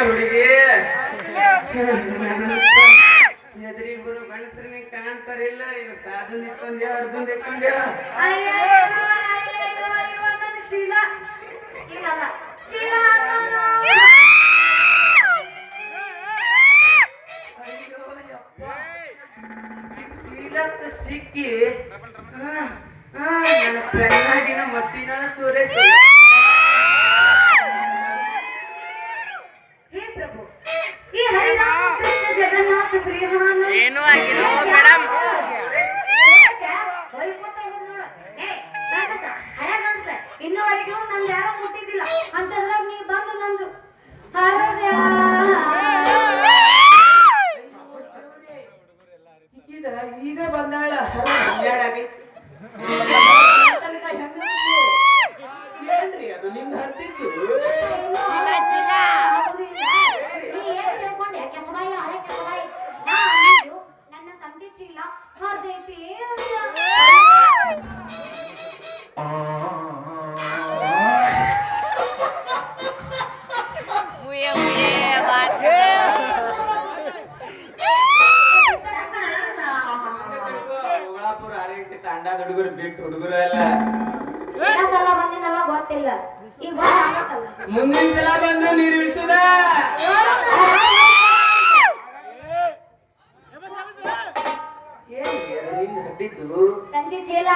ಹುಡುಗಿ? ಎದ್ರಿಗುರು ಗಣಸರನ್ನ ಕಾಣ್ತಾರಿಲ್ಲ ಈಗ ಸಾಧನ ಇಟ್ಕೊಂಡ್ಯಾ ಅರ್ಜುನ್ ಇಟ್ಕೊಂಡ್ಯಾ ಮುಂದಿನ ಸಲ ಬಂದು ನೀರು ಇಳಿಸುದ ಏನ್ರಿ ಅದು ನಿಂದ ಹತ್ತಿತ್ತು ಸಂಧಿ ಚೀಲ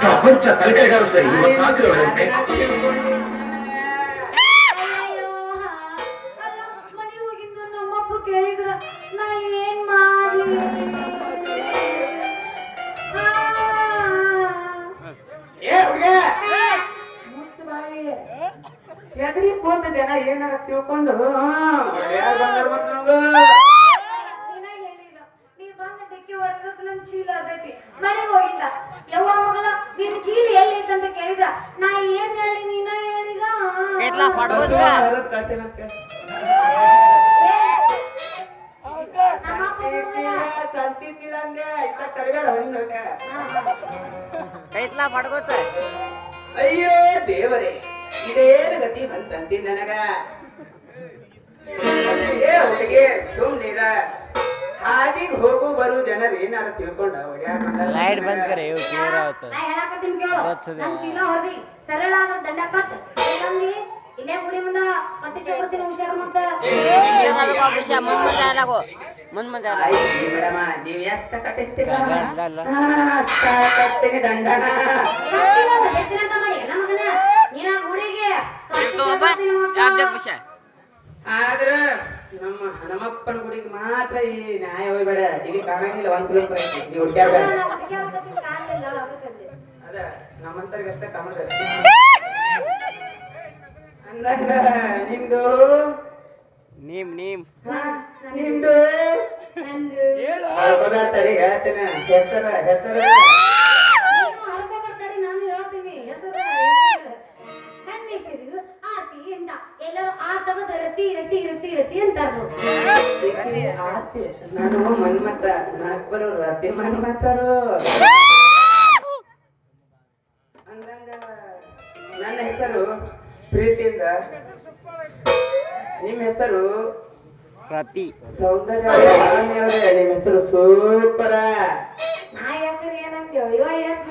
ಪ್ರಪಂಚ ತಲೆಕೆಳಗಾರು ಸರಿ ಇವತ್ತು ಎದ್ರಿ ಕೂತ ಜನ ಏನಾರ ತಿಳ್ಕೊಂಡು ಚೀಲ ಆಗೈತಿ ಮನೆಗೆ ಹೋಗಿದ್ದ. ಯವ್ವ ಮಗಳ ನಿನ್ ಚೀಲ ಎಲ್ಲಿ ಅಂತ ಕೇಳಿದ. ನಾ ಏನ್ ಹೇಳಿ ನೀನ ಹೇಳಿದ? ಸಂತಿ ಚೀಲ ಅಂದೆ, ಇತ್ತ ಹೊಂದ್ ಅಯ್ಯೋ ದೇವರೇ. ಇದೇನ ಗತಿ ಬಂತಂತಿ ನನಗ ಹುಡುಗಿ ಸುಮ್ಮನಿರ ಹಾದಿಗೆ ಹೋಗು ಬರು ಜನರು ಏನಾರ ತಿಳ್ಕೊಂಡ ಲೈಟ್ ಬಂದ್ ಕರೆ ಹೇಳಕತ್ತೀನಿ ಚೀಲ ಹೊರದಿ ಸರಳ ದಂಡ ಕಟ್ ಗುಡಿ ಮುಂದ ಪಟ್ಟಿಸಿ ಕೊಡ್ತೀನಿ ಹುಷಾರ ಮತ್ತ ಮುಂದ್ ಎಷ್ಟ ಕಟ್ಟಿಸ್ತೀರ ಅಷ್ಟ ಕಟ್ಟಿಗೆ ದಂಡನ ನಮ್ಮ ಆದ್ರ ನಮ್ಮ ಹನುಮಪ್ಪನ ಗುಡಿಗೆ ಮಾತ್ರ ಈ ನ್ಯಾಯ ಹೋಗ್ಬೇಡ. ಇಲ್ಲಿ ಕಾಣಂಗಿಲ್ಲ ಒಂದ್ ಕಿಲೋಮೀಟರ್ ಅದ. ನಮ್ಮಂತರಿಗೆ ಅಷ್ಟೇ ಕಮಲ ಅಂದಂಗ ನಿಮ್ದು ನೀಮ್ ನೀಮ್. ನಿಮ್ದು ಹೇಳು. ಹೆಸರ ಹೆಸರ. ಆತವದ ರತಿ ರತಿ ರತಿ ರತಿ ಅಂತಾರು ನಾನು ಮನ್ಮತ ನಾಲ್ಕು ಬರೋರು ಅತ್ತೆ ಮನ್ಮತರು ಅಂದಂಗ ನನ್ನ ಹೆಸರು ಪ್ರೀತಿಯಿಂದ. ನಿಮ್ಮ ಹೆಸರು? ಪ್ರತಿ. ಸೌಂದರ್ಯ ನಿಮ್ಮ ಹೆಸರು ಸೂಪರ. ನಾ ಹೆಸರು ಏನಂತೇವ ಇವ ಏನ್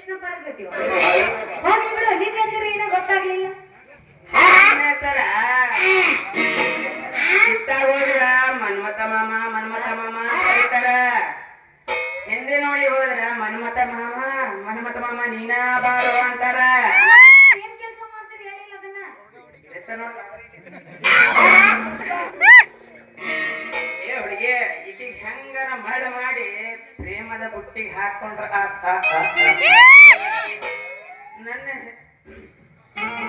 ಶ್ರೀಕೃಷ್ಣ ಪರಸತಿ ಹೋಗ್ಲಿ ಬಿಡು ನಿನ್ನ ಹೆಸರು ಏನೋ ಗೊತ್ತಾಗ್ಲಿಲ್ಲ? ಹೆಸರ ಸಿಟ್ಟಾಗ್ ಹೋದ್ರ ಮನ್ಮತ ಮಾಮ ಮನ್ಮತ ಮಾಮ ಕರೀತಾರ. ಹಿಂದೆ ನೋಡಿ ಹೋದ್ರ ಮನ್ಮತ ಮಾಮ ಮನ್ಮತ ಮಾಮ ನೀನಾ ಬಾರೋ ಅಂತಾರ. ಏನ್ ಕೆಲಸ ಮಾಡ್ತೀರಿ ಹೇಳಿಲ್ಲ ಅದನ್ನ? ಹುಡುಗಿ ಈಕಿಗ್ ಹೆಂಗಾರ ಮಳ ಮಾಡಿ ಪ್ರೇಮದ ಬುಟ್ಟಿಗೆ ಹಾಕೊಂಡ್ರ. ನನ್ನ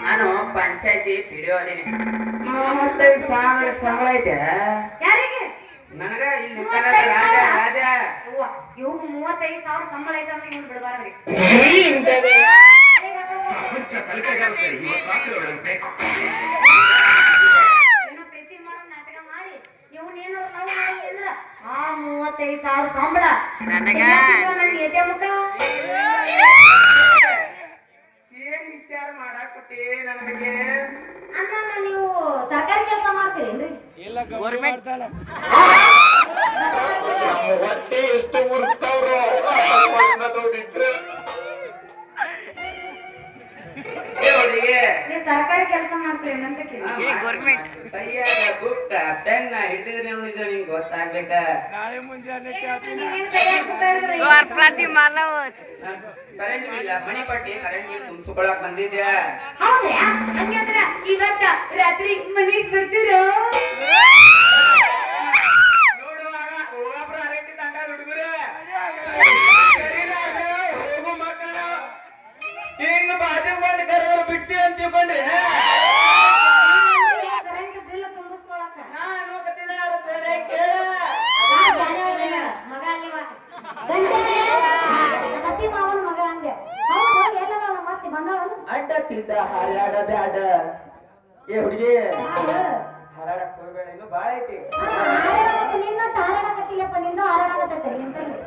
ನಾನು ಪಂಚಾಯತಿ ಪಿಡಿಯೋ ಅದೀನಿ ಮೂವತ್ತೈದು ಸಾವಿರ ಸಂಬಳ ಐತೆ ಯಾರಿಗೆ ನನಗ ಇಲ್ಲಿ ರಾಜ ರಾಜ ಮೂವತ್ತೈದು ಸಾವಿರ ಸಂಬಳ ಐತೆ ಅಂದ್ರೆ ಇವ್ನು ಬಿಡಬಾರ್ದ್ರಿ ಇವತ್ತು ರಾತ್ರಿ ಒಳಗೆ ಏನೋ ಪ್ರೀತಿ ಮಾಡೋ ನಾಟಕ ಮಾಡಿ ಇವ್ನ ಏನಾರ ಲವ್ ಮಾಡಿ ಅಂದ್ರ ಆ ಮೂವತ್ತೈದು ಸಾವಿರ ಸಂಬಳ. ನನಗೆ ನನಗೆ ಮುಖ ಏನ್ ವಿಚಾರ ಮಾಡಾಕತ್ತಿ ನನ್ನ ಬಗ್ಗೆ ನೀವು ಸರ್ಕಾರಿ ಕೆಲಸ ಮಾಡ್ತೀರೇನ್ರಿ ಗೌರ್ಮೆಂಟ್ ನಮ್ಮ ಹೊಟ್ಟೆ ಎಷ್ಟು ಉರ್ಸ್ತಾವ್ರೋ ಸರ್ಕಾರಿ ಕೆಲಸ ಮಾಡ್ತೀರಿ ಅಂತ ಕೇಳಿ ಗೌರ್ಮೆಂಟ್ ಕೈಯಾಗ ಬುಕ್ಕ ಪೆನ್ನ ಹಿಡಿದ್ರೆ ನೋಡಿದ್ರೆ ನಿಂಗೆ ಗೊತ್ತಾಗ್ಬೇಕ? ನೀವೇನ್ ಕೈಯಾಗ್ ಬುಕ್ಕ ಹಿಡ್ದ್ರೆ ಸ್ವಾರ್ ಪ್ರತಿ ಮಾಲವ ಕರೆಂಟ್ ಬಿಲ್ಲ ಮನೆ ಪಟ್ಟಿ ಕರೆಂಟ್ ಬಿಲ್ ತುಂಬಿಸ್ಕೊಳಕ್ ಬಂದಿದ್ದೆ ಹೌದ್ರಾ? ಹಂಗಂದ್ರ ಇವತ್ತ ರಾತ್ರಿ ಮನೆಗ್ ಬರ್ತೀರಾ ನೋಡುವಾಗ ಹೋಗಾಪುರ ಅರಟಿ ತಂಡ ಹುಡುಗರು ಹೋಗು ಮಕ್ಕಳ ಹಿಂಗ ಬಾಜು ಬಂದು ಕರೆಯವ್ರು ಬಿಟ್ಟಿ ಅಂತ ತಿಳ್ಕೊಂಡ್ರಿ ಕರೆಂಟ್ ಬಿಲ್ ತುಂಬಿಸ್ಕೊಳಕ ನಾನು ಕತ್ತಿದ ಸರಿ ಕೇಳ ನಾ ಶಾಲೆ ಹೋಗಿಲ್ಲ, ಮಗ ಅಲ್ಲಿವ ಅತ್ತಿ ಮಾವನ ಮಗ ಅಂದೆ ಹೌದು ಎಲ್ಲದ ಮತ್ತೆ ಬಂದವನು? ಅಡ್ಡ ತಿದ್ದ ಹಾರಾಡ ಬ್ಯಾಡ ಏ ಹುಡುಗಿ ಹಾರಾಡಕ್ ಹೋಗ್ಬೇಡ ಇನ್ನು ಬಾಳ ಐತಿ. ನಿನ್ನ ಹಾರಾಡಕತ್ತಿಲ್ಲಪ್ಪ ನಿಂದು ಹಾರಾಡಕತ್ತೈತೆ ನಿಂತಲ್ಲಿ.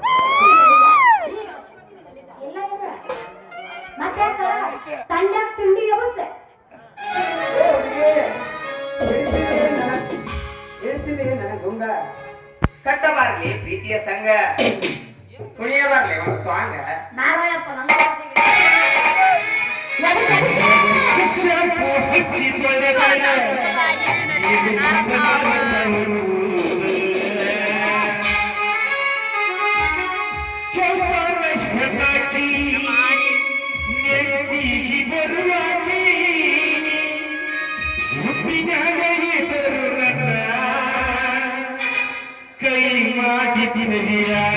ಮತ್ತ್ಯಾಕ ತಂಡ್ಯಾಗ ತಿಂಡಿ ವ್ಯವಸ್ಥೆ ಏ ಹುಡುಗಿ ಹೇಳ್ತೀನಿ ನನಗ್ ಹೇಳ್ತೀನಿ ನನಗ್ ಗುಂಗ ಕಟ್ಟಬಾರ್ಲಿ ಪ್ರೀತಿಯ ಸಂಘ ಕುಣಿಯಬಾರ್ಲಿ ಒಂದು ಸ್ವಾಂಗ ನಾರಾಯಪ್ಪ ನಮ್ಮ Yeah.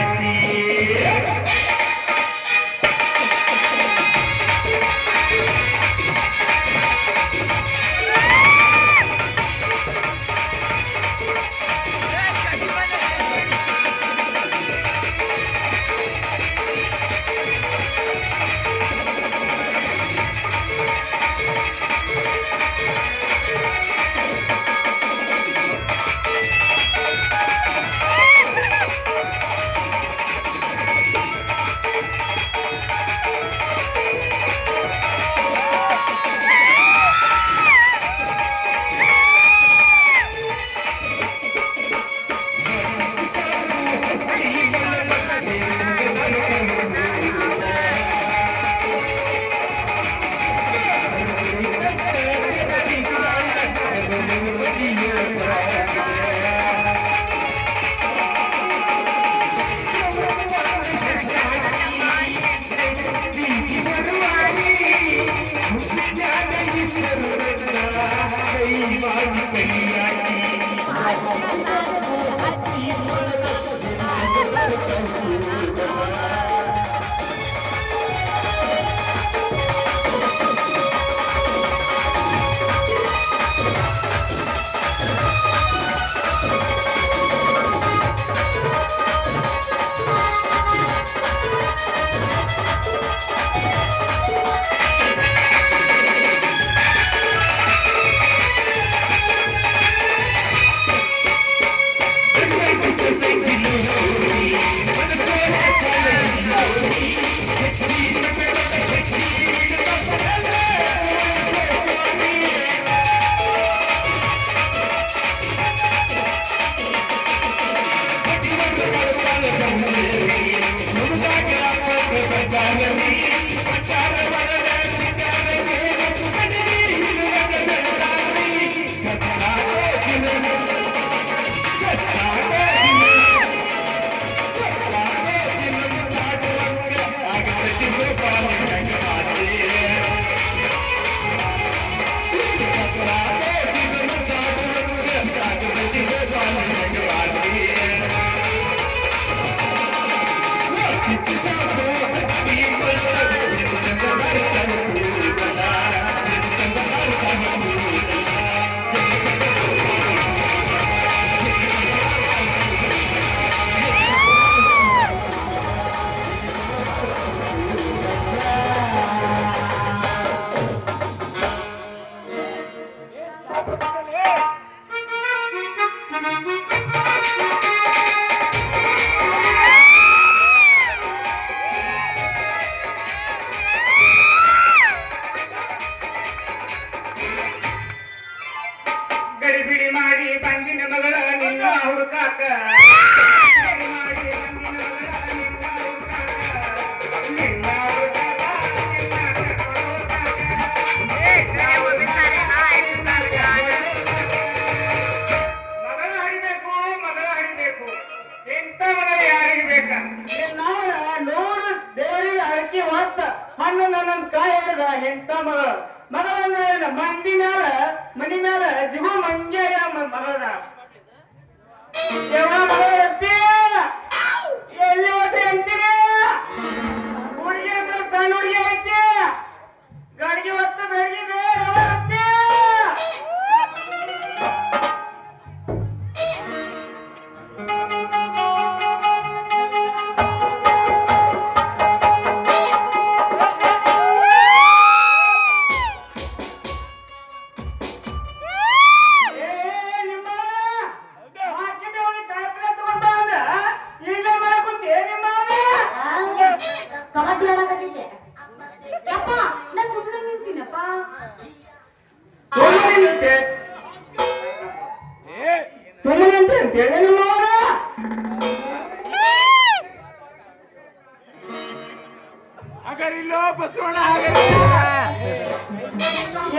ಹಗರಿಲ್ಲೋ ಬಸವಣ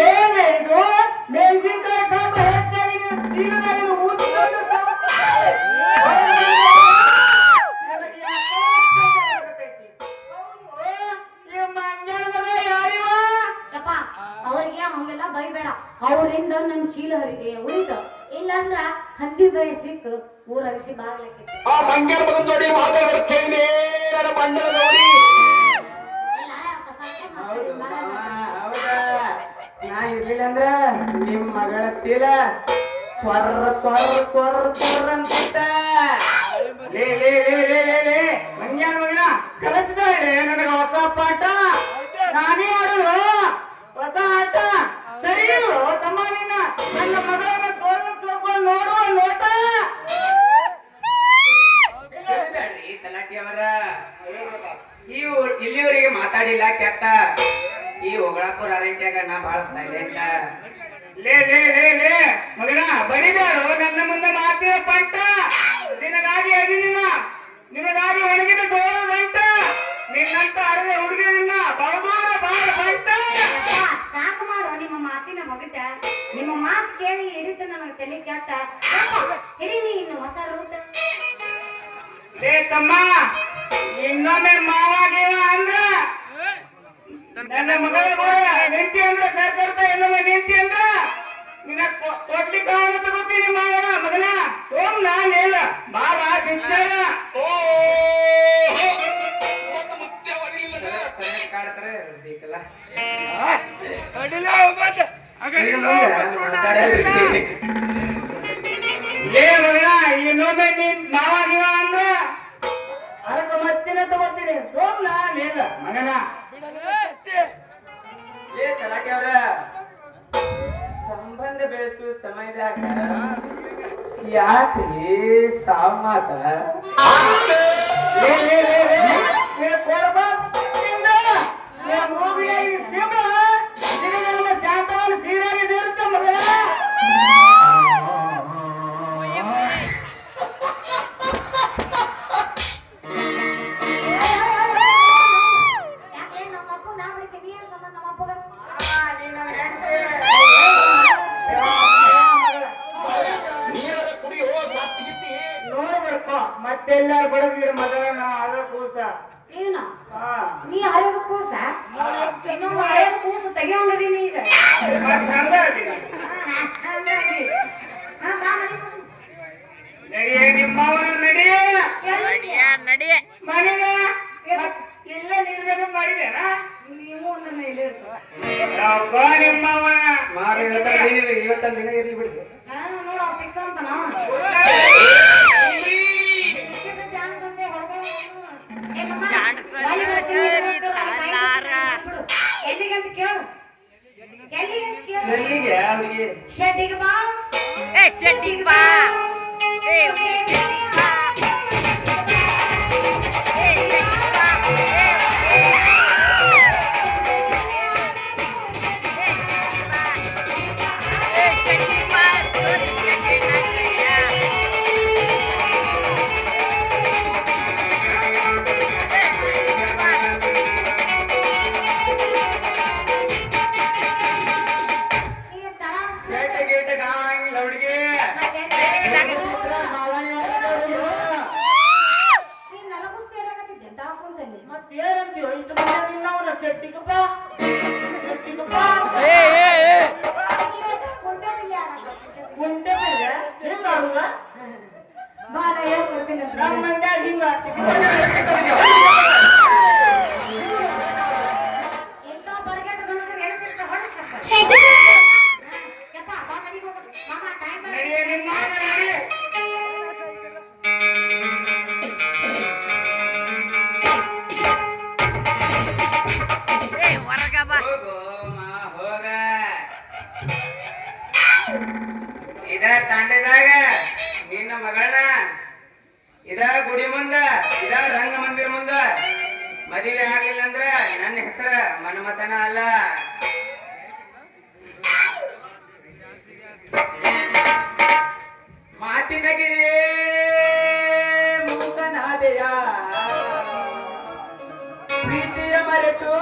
ಏನೇನು ಮೆಣಸಿನಕಾಯಿ ಕಾಪ ಹೆಚ್ಚಾಗಿ ಅವರಿಂದ ಚೀಲ ಹರಿಗೆ ಉಳಿತು ಇಲ್ಲಾಂದ್ರ ಹಂದಿ ಬೈ ಸಿಕ್ಕು ಬಾಗ್ಲಕ್ಕೆ. ಆ ಮಂಗ್ಯರ ಮಗನ್ ಮಾತಾಡ್ಬಿಡ್ತೇನೆ ನನ್ನ ನೋಡಿ. ಇರ್ಲಿಲ್ಲ ಅಂದ್ರ ನಿಮ್ ಮಗಳ ಚೀಲ ಸ್ವರ್ರ ಸ್ವರ್ರ ಸ್ವರ್ರ ಸ್ವರ್ರ ಅಂತ ಲೇ ಲೇ ಲೇ ಲೇ ಮಗನ ನನಗ ಹೊಸ ಪಾಠ. ನಾನೇ ಕೊಡ್ಲಿಕ್ಕೆ ಆಗುತ್ತೆ ಗೊತ್ತೀನಿ ಮಾವ ಮಗನ? ಸೋಮ್ ನಾನೇಲ್ಲ ಬಾಬಾ ಬಿದ್ದಾರ ಓ ಬೇಕಲ್ಲ. ಇನ್ನೊಮ್ಮೆ ನೀನ್ ಅಂದ್ರ? ಅದಕ್ಕೆ ಮಚ್ಚಿನ ತಗೋತೀನಿ ಸೋಮ್ನ ನೀನ ಮಗನ. ಏ ತಲಾಟಿ ಅವ್ರ? ಸಂಬಂಧ ಬೆಳೆಸುವ ಸಮಯದಾಗ ಯಾಕ್ರಿ ಸಾಮಾತ ಕೊಡಬಾರ್ದು ಮೂವಿನಾಗಿ ಸಿಂಹ Shedding bar. Hey, shedding bar. Hey, shedding bar. ನೀನ್ ನನಗೂ ಸೇರಾಕತ್ತಿದ್ದೆ ತಾಕೊಂತಂದೆ ಮತ್ತೇನಂತೀವ ಇಷ್ಟು ಮನೆ ನಿನ್ನ ಅವನ ಸೆಟ್ಟಿಗಪ್ಪ ಇದ ಗುಡಿ ಮುಂದ, ಇದ ರಂಗ ಮಂದಿರ ಮುಂದ. ಮದುವೆ ಆಗ್ಲಿಲ್ಲ ಅಂದ್ರ ನನ್ನ ಹೆಸರ ಮನ್ಮತನ ಅಲ್ಲ. ಮಾತಿನ ಗಿಳಿ ಮೂಕನಾದೆಯ ಪ್ರೀತಿಯ ಮರೆತು.